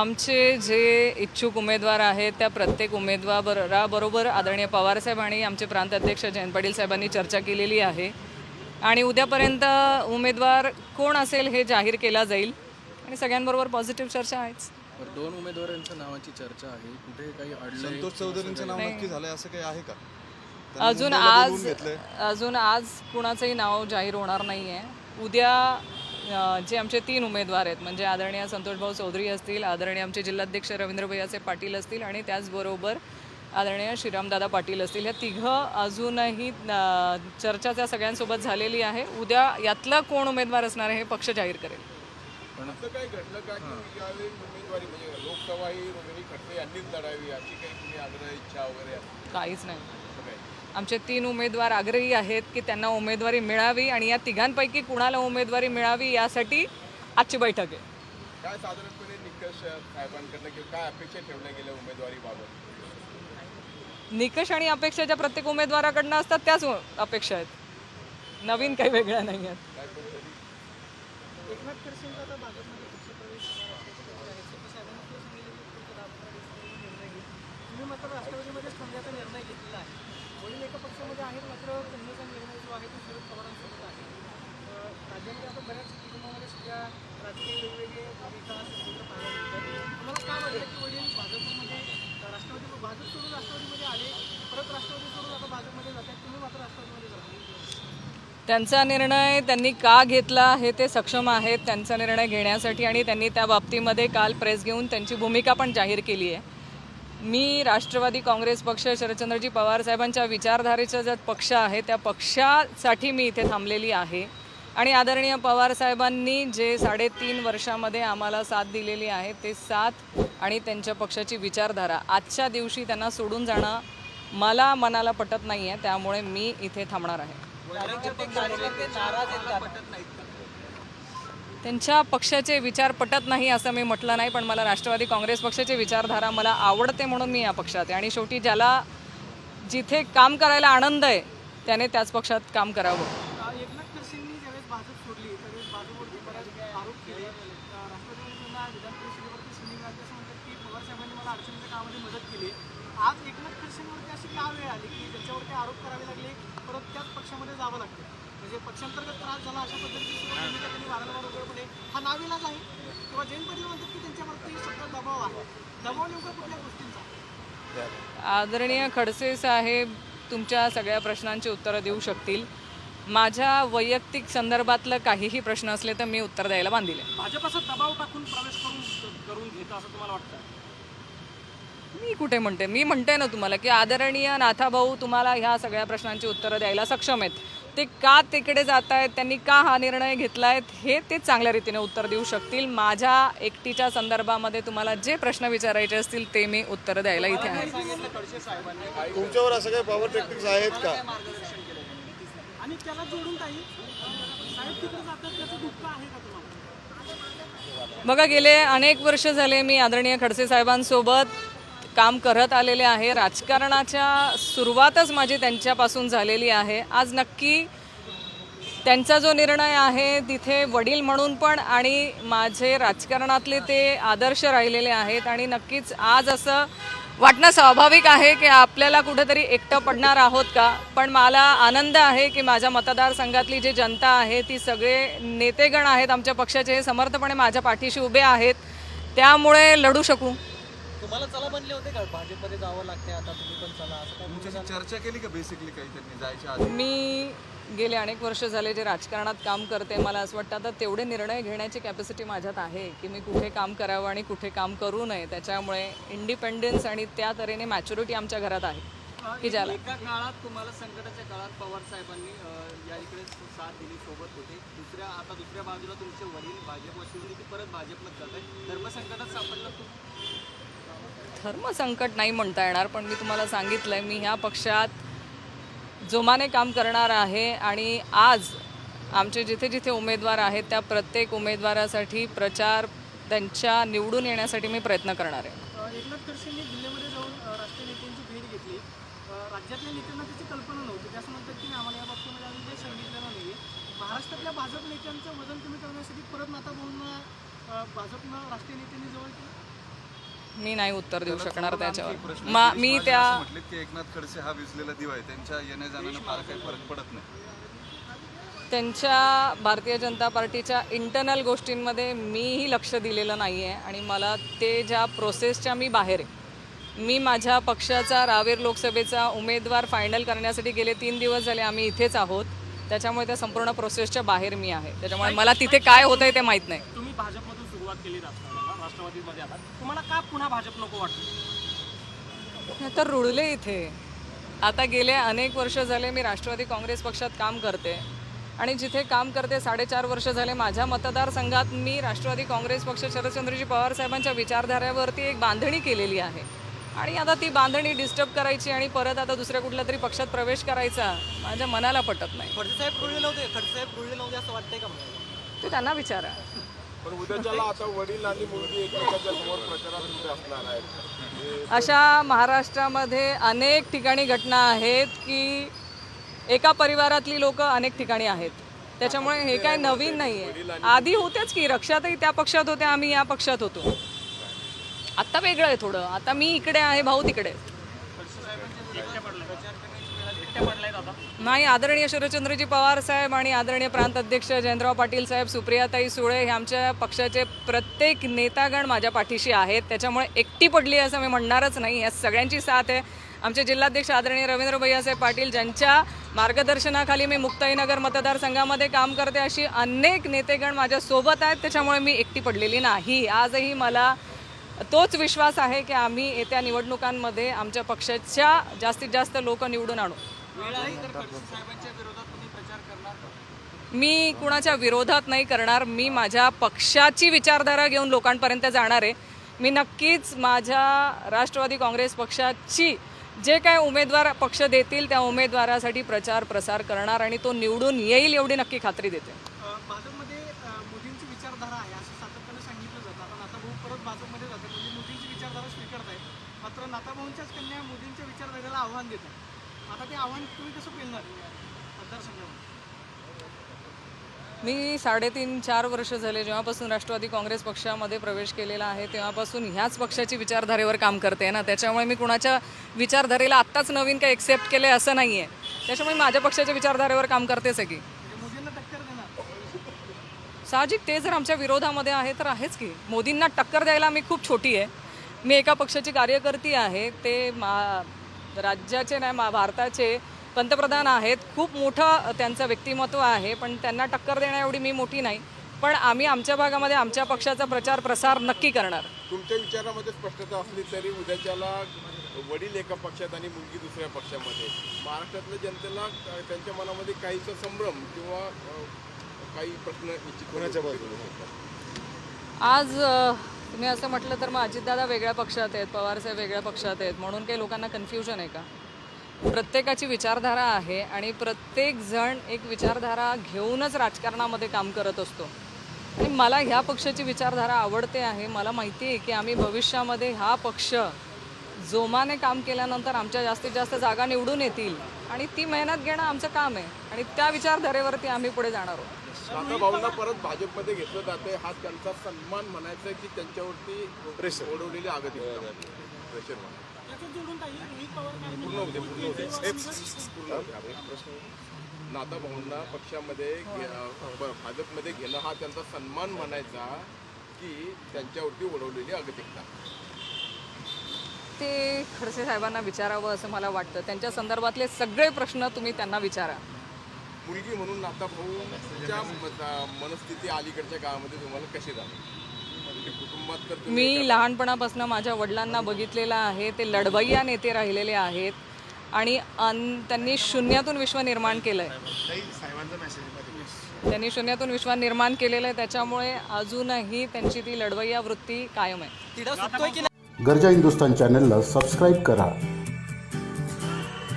आमचे जे इच्छुक उमेदवार आहेत त्या प्रत्येक उमेदवाराबरोबर आदरणीय पवारसाहेब आणि आमचे प्रांत अध्यक्ष जयंत पाटील साहेबांनी चर्चा केलेली आहे. आणि उद्यापर्यंत उमेदवार कोण असेल हे जाहीर केला जाईल. आणि सगळ्यांबरोबर पॉझिटिव्ह चर्चा आहेच. दोन उमेदवारांच्या नावाची चर्चा आहे. कुठे काही संतोष चौधरींचं नाव नक्की झालंय असं काही आहे का? अजून आज अजून आज कुणाचंही नाव जाहीर होणार नाही आहे उद्या जे आमचे तीन उमेदवार आहेत म्हणजे आदरणीय संतोषभाऊ चौधरी असतील आदरणीय आमचे जिल्हाध्यक्ष रवींद्र भैयाचे पाटील असतील आणि त्याचबरोबर आदरणीय श्रीरामदादा पाटील असतील. ह्या तिघं अजूनही चर्चा त्या सगळ्यांसोबत झालेली आहे. उद्या यातला कोण उमेदवार असणार आहे हे पक्ष जाहीर करेल. असं काय घडलं का की यावेळी उमेदवारी म्हणजे ही? काहीच नाही. आमचे तीन उमेदवार आग्रही आहेत की त्यांना उमेदवारी मिळावी आणि या तिघांपैकी कुणाला उमेदवारी मिळावी यासाठी आजची बैठक आहे. काय साधारणपणे निकष साहेबांकडनं किंवा काय अपेक्षा ठेवल्या गेल्या उमेदवारीबाबत निकष आणि अपेक्षा ज्या प्रत्येक उमेदवाराकडनं असतात त्याच अपेक्षा आहेत. नवीन काही वेगळ्या नाही आहेत. निर्णय घेईल तुम्ही मात्र राष्ट्रवादीमध्येच थांबण्याचा निर्णय घेतलेला आहे वडील एका पक्षामध्ये आहेत मात्र त्यांचा निर्णय जो आहे तो शरद पवारांसोबत आहे म्हणजे बऱ्याच कुटुंबामध्ये राजकीय वेगवेगळे भूमिका काय वाटतं की वडील भाजपमध्ये राष्ट्रवादी भाजप सोडून राष्ट्रवादीमध्ये आले परत राष्ट्रवादी सोडून आता भाजपमध्ये जातात? तुम्ही मात्र राष्ट्रवादीमध्ये जाता. त्यांचा निर्णय त्यांनी का घेतला हे ते सक्षम आहेत त्यांचा निर्णय घेण्यासाठी आणि त्यांनी त्या बाबतीमध्ये काल प्रेस घेऊन त्यांची भूमिका पण जाहीर केली आहे. मी राष्ट्रवादी काँग्रेस पक्ष शरदचंद्रजी पवार साहेबांच्या विचारधारेचा ज्या पक्ष आहे त्या पक्षासाठी मी इथे थांबलेली आहे. आणि आदरणीय पवार साहेबांनी जे साडेतीन वर्षामध्ये आम्हाला साथ दिलेली आहे ते साथ आणि त्यांच्या पक्षाची विचारधारा आजच्या दिवशी त्यांना सोडून जाणं मला मनाला पटत नाही आहे त्यामुळे मी इथे थांबणार आहे. त्यांच्या पक्षाचे विचार पटत नाही असं मी म्हटलं नाही पण मला राष्ट्रवादी काँग्रेस पक्षाची विचारधारा मला आवडते म्हणून मी या पक्षात आहे. आणि शेवटी ज्याला जिथे काम करायला आनंद आहे त्याने त्याच पक्षात काम करावं अ, एकनाथ खडसेंनी ज्यावेळेस भाजप सोडली त्यावेळेस भाजपवरती बऱ्याच आरोप केले अ, राष्ट्रवादी त्यांना विधान परिषदेवरती संधी मिळाली असं म्हणतात की पवार साहेबांनी मला अडचणीच्या कामामध्ये मदत केली आज एकनाथ खडसेंवरती अशी का वेळ आली की त्यांच्यावरती आरोप करावे लागले परत त्याच पक्षामध्ये जावं लागतं. म्हणजे पक्षांतर्गत त्रास झाला अशा पद्धतीची सुद्धा भूमिका त्यांनी वारंवार उघडपणे हा नाविलाज आहे. किंवा जैन पाटील म्हणतात की त्यांच्यावरती दबाव आहे. दबाव नेमका कुठल्या गोष्टींचा? आदरणीय खडसे साहेब तुमच्या सगळ्या प्रश्नांची उत्तरं देऊ शकतील. माझ्या वैयक्तिक संदर्भातलं काहीही प्रश्न असले तर मी उत्तर द्यायला बांधील आहे. भाजप असं दबाव टाकून प्रवेश करून करून घेतं असं तुम्हाला वाटतं? मी कुठे म्हणते? मी म्हणते ना तुम्हाला की आदरणीय नाथाभाऊ तुम्हाला ह्या सगळ्या प्रश्नांची उत्तरं द्यायला सक्षम आहेत. ते का तिकडे जात आहेत त्यांनी का हा निर्णय घेतला आहे हे ते चांगल्या रीतीने उत्तर देऊ शकतील. माझ्या एकटीच्या संदर्भामध्ये तुम्हाला जे प्रश्न विचारायचे असतील ते मी उत्तरं द्यायला इथे आहे. तुमच्यावर असं काही पॉवर टेक्निक्स आहेत का? आणि त्याला जोडून काही साहेब तिकडे जातात त्याचं दुःख आहे का तुम्हाला? बघा गेले अनेक वर्ष झाले मी आदरणीय खडसे साहेबांसोबत. काम करत आलेले आहे. राजकारणाच्या सुरुवातच माझी त्यांच्यापासून झालेली आहे. आज नक्की त्यांचा जो निर्णय आहे तिथे वडील म्हणून पण आणि माझे राजकारणातले ते आदर्श राहिलेले आहेत आणि नक्कीच आज असं वाटणं स्वाभाविक आहे की आपल्याला कुठेतरी एकटं पडणार आहोत का? पण मला आनंद आहे की माझ्या मतदारसंघातली जी जनता आहे ती सगळे नेतेगण आहेत आमच्या पक्षाचे हे समर्थपणे माझ्या पाठीशी उभे आहेत. त्यामुळे लढू शकू. तुम्हाला चला बनले होते का? भाजपमध्ये जावं लागते आता तुम्ही पण चला. असं काय तुमच्याशी चर्चा केली का बेसिकली काही त्यांनी जायच्या आधी? मी गेले अनेक वर्ष झाले जे राजकारणात काम करते मला असं वाटतं आता तेवढे निर्णय घेण्याची कॅपॅसिटी माझ्यात आहे की मी कुठे काम करावं आणि कुठे काम करू नये. त्याच्यामुळे इंडिपेंडन्स आणि त्या तऱ्हेने मॅच्युरिटी आमच्या घरात आहे. की ज्याला एका काळात तुम्हाला संकटाच्या काळात पवार साहेबांनी अं, या इकडे साथ दिली सोबत होते. दुसऱ्या आता दुसऱ्या बाजूला तुमचे वडील भाजप ते परत भाजपमध्ये जात आहे धर्मसंकटात सापडलं तू धर्मसंकट नाही म्हणता येणार पण मी तुम्हाला सांगितलं आहे मी ह्या पक्षात जोमाने काम करणार आहे आणि आज आमचे जिथे जिथे उमेदवार आहेत त्या प्रत्येक उमेदवारासाठी प्रचार त्यांच्या निवडून येण्यासाठी मी प्रयत्न करणार आहे. एकनाथ खडसेंनी जाऊन राष्ट्रीय नेत्यांची भेट घेतली. राज्यातल्या नेत्यांना त्याची कल्पना नव्हती. म्हणतात की आम्हाला या बाबतीमध्ये अजून काही सांगितलेलं नाही महाराष्ट्रातल्या भाजप नेत्यांचं वजन कमी करण्यासाठी परत नाता भाजपनं राष्ट्रीय नेत्यांनी जवळ केलं. मी नाही उत्तर देऊ शकणार त्याच्यावर. मा मी त्या म्हटले की एकनाथ खडसे हा विजलेला दिवा आहे. त्यांच्या येण्या जाण्यानं फार काही फरक पडत नाही. त्यांच्या भारतीय जनता पार्टीच्या इंटरनल गोष्टींमध्ये मीही लक्ष दिलेलं नाही आहे आणि मला ते ज्या प्रोसेसच्या मी बाहेर आहे मी माझ्या पक्षाचा रावेर लोकसभेचा उमेदवार फायनल करण्यासाठी गेले तीन दिवस झाले आम्ही इथेच आहोत. त्याच्यामुळे त्या संपूर्ण प्रोसेसच्या बाहेर मी आहे. त्याच्यामुळे मला तिथे काय होतं आहे ते माहीत नाही. तुम्ही भाजपमधून सुरुवात केली राजकारणाला राष्ट्रवादीमध्ये तुम्हाला का पुन्हा भाजप नको वाटतं? तर रुळले इथे. आता गेले अनेक वर्ष झाले मी राष्ट्रवादी काँग्रेस पक्षात काम करते. आणि जिथे काम करते साडेचार वर्ष झाले माझ्या मतदारसंघात मी राष्ट्रवादी काँग्रेस पक्ष शरदचंद्रजी पवार साहेबांच्या विचारधाऱ्यावरती एक बांधणी केलेली आहे. आणि आता ती बांधणी डिस्टर्ब करायची आणि परत आता दुसऱ्या कुठल्या तरी पक्षात प्रवेश करायचा माझ्या मनाला पटत नाही. खडसे साहेब रुळले नव्हते असं वाटतंय का? ते त्यांना विचारा. पण उद्याच्याला आता वडील आणि मुलगी एकमेकांच्या समोर प्रचारात उभे असणार आहेत. अशा महाराष्ट्रामध्ये अनेक ठिकाणी घटना आहेत की एका परिवारातली लोक अनेक ठिकाणी आहेत. त्याच्यामुळे हे काय नवीन नाही आहे आधी होतेच की रक्षातही त्या पक्षात होत्या आम्ही या पक्षात होतो. आत्ता वेगळं आहे थोडं. आता मी इकडे आहे भाऊ तिकडे. नाही आदरणीय शरदचंद्रजी पवार साहेब आणि आदरणीय प्रांत अध्यक्ष जयंतराव पाटील साहेब सुप्रियाताई सुळे हे आमच्या पक्षाचे प्रत्येक नेतागण माझ्या पाठीशी आहेत. त्याच्यामुळे एकटी पडली असं मी म्हणणारच नाही. या सगळ्यांची साथ आहे. आमचे जिल्हाध्यक्ष आदरणीय रवींद्र भैयासाहेब पाटील ज्यांच्या मार्गदर्शनाखाली मी मुक्ताईनगर मतदारसंघामध्ये काम करते अशी अनेक नेतेगण माझ्यासोबत आहेत. त्याच्यामुळे मी एकटी पडलेली नाही. आजही मला तोच विश्वास आहे की आम्ही येत्या निवडणुकांमध्ये आमच्या पक्षाच्या जास्तीत जास्त लोक निवडून आणू. मी कुणाच्या विरोधात नाही करणार. मी माझ्या पक्षाची विचारधारा घेऊन लोकांपर्यंत जाणार आहे. मी नक्कीच माझ्या राष्ट्रवादी काँग्रेस पक्षाची जे काय उमेदवार पक्ष देतील त्या उमेदवारासाठी प्रचार प्रसार करणार आणि तो निवडून येईल एवढी नक्की खात्री देते. अ, भाजपमध्ये अ, मोदींची विचारधारा आहे असं सातत्यानं सांगितलं जातं. आता नाताभाऊ परत भाजपमध्ये जाते म्हणजे मात्र नाताभाऊंच्याच कन्या मोदींच्या विचारधारेला आव्हान देत आहेत आता ते आव्हान तुम्ही कसं पेलणार मतदारसंघामध्ये? मी साडेतीन चार वर्ष झाले जेव्हापासून राष्ट्रवादी काँग्रेस पक्षामध्ये प्रवेश केलेला आहे तेव्हापासून ह्याच पक्षाची विचारधारेवर काम करते ना. त्याच्यामुळे मी कुणाच्या विचारधारेला आत्ताच नवीन काही एक्सेप्ट केले असं नाही आहे त्याच्यामुळे माझ्या पक्षाच्या विचारधारेवर काम करतेच आहे की म्हणजे मोदींना टक्कर देणार. साहजिक ते जर आमच्या विरोधामध्ये आहे तर आहेच की. मोदींना टक्कर द्यायला मी खूप छोटी आहे. मी एका पक्षाची कार्यकर्ती आहे ते मा राज्याचे नाही मा भारताचे पंतप्रधान आहेत. खूप मोठं त्यांचं व्यक्तिमत्व आहे पण त्यांना टक्कर देण्या एवढी मी मोठी नाही. पण आम्ही आमच्या भागामध्ये आमच्या पक्षाचा प्रचार प्रसार नक्की करणार. तुमच्या विचारामध्ये स्पष्टता असली तरी उद्याच्याला वडील एका पक्षात आणि मुलगी दुसऱ्या पक्षामध्ये. महाराष्ट्रातल्या जनतेला त्यांच्या मनामध्ये काहीसा संभ्रम किंवा काही प्रश्न कोणाच्या बाजूने? आज तुम्ही असं म्हटलं तर मग अजितदादा वेगळ्या पक्षात आहेत पवारसाहेब वेगळ्या पक्षात आहेत म्हणून काही लोकांना कन्फ्युजन आहे का? प्रत्येकाची विचारधारा आहे आणि प्रत्येक जण एक विचारधारा घेऊनच राजकारणामध्ये काम करत असतो. आणि मला ह्या पक्षाची विचारधारा आवडते आहे मला माहिती आहे की आम्ही भविष्यामध्ये हा पक्ष जोमाने काम केल्यानंतर आमच्या जास्तीत जास्त जागा निवडून येतील आणि ती मेहनत घेणं आमचं काम आहे आणि त्या विचारधारेवरती आम्ही पुढे जाणार आहोत. नाता भाऊंना परत भाजपमध्ये घेतलं जाते हा त्यांचा सन्मान म्हणायचा की त्यांच्यावरती प्रेशर ओढवलेली आगती प्रेशर काही रोहित पवार मॅडम पूर्ण होते पूर्ण होते पूर्ण होते आपला प्रश्न. नाता भाऊंना पक्षामध्ये भाजपमध्ये घेणं हा त्यांचा सन्मान म्हणायचा की त्यांच्यावरती ओढवलेली अगतिकता ते खडसे साहेबांना विचारावं असं मला वाटतं. त्यांच्या संदर्भातले सगळे प्रश्न तुम्ही त्यांना विचारा. मुलगी म्हणून नाता भाऊच्या म- मनस्थिती अलीकडच्या काळामध्ये तुम्हाला कशी झाली? म्हणजे मी लहानपणापासून माझ्या वडिलांना बघितलेलं आहे ते लढवय्या नेते राहिलेले आहेत आणि त्यांनी शून्यातून विश्व निर्माण केलं आहे त्यांनी शून्यातून विश्व निर्माण केलेलं आहे त्याच्यामुळे अजूनही त्यांची ती लढवय्या वृत्ती कायम आहे. गरजा हिंदुस्तान चॅनलला सबस्क्राईब करा.